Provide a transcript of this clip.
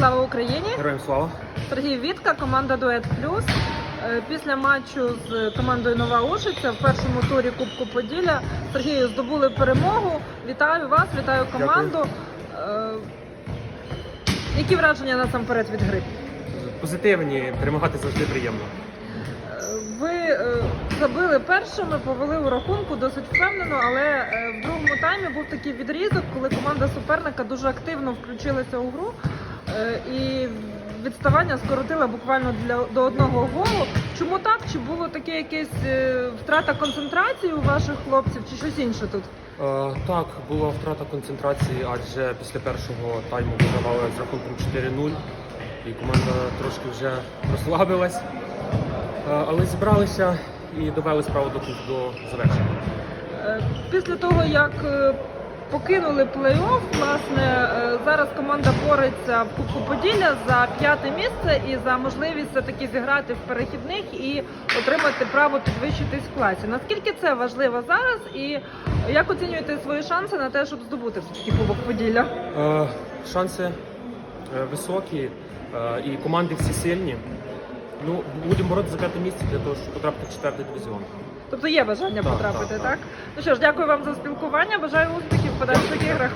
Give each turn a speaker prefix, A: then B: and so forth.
A: Слава Україні!
B: Героям слава.
A: Сергій Вітка, команда Дует Плюс. Е, Після матчу з командою Нова Ушиця в першому турі Кубку Поділля Сергію здобули перемогу. Вітаю вас, вітаю команду. Е, Які враження насамперед від гри?
B: Позитивні, перемагати завжди приємно.
A: Е, Ви забили першими, повели у рахунку досить впевнено, але в другому таймі був такий відрізок, коли команда суперника дуже активно включилася у гру і відставання скоротила буквально для до одного голу. Чому так? Чи було таке якесь е, втрата концентрації у ваших хлопців, чи щось інше тут?
B: Е, так, була втрата концентрації, адже після першого тайму вигравали з рахунком 4-0, і команда трошки вже розслабилась. Е, але зібралися і довели справу до, до завершення.
A: Е, Після того, як е, покинули плей-офф, власне, е, зараз команда бореться в Кубку Поділля за п'яте місце і за можливість все-таки зіграти в перехідних і отримати право підвищитись в класі. Наскільки це важливо зараз, і як оцінюєте свої шанси на те, щоб здобути все-таки Кубок Поділля?
B: Е, шанси е, високі, е, і команди всі сильні. Ну, будемо боротися за п'яте місце для того, щоб потрапити в четвертий дивізіон.
A: Тобто є бажання потрапити,
B: так.
A: Ну що ж, дякую вам за спілкування. Бажаю успіхів в подальших іграх.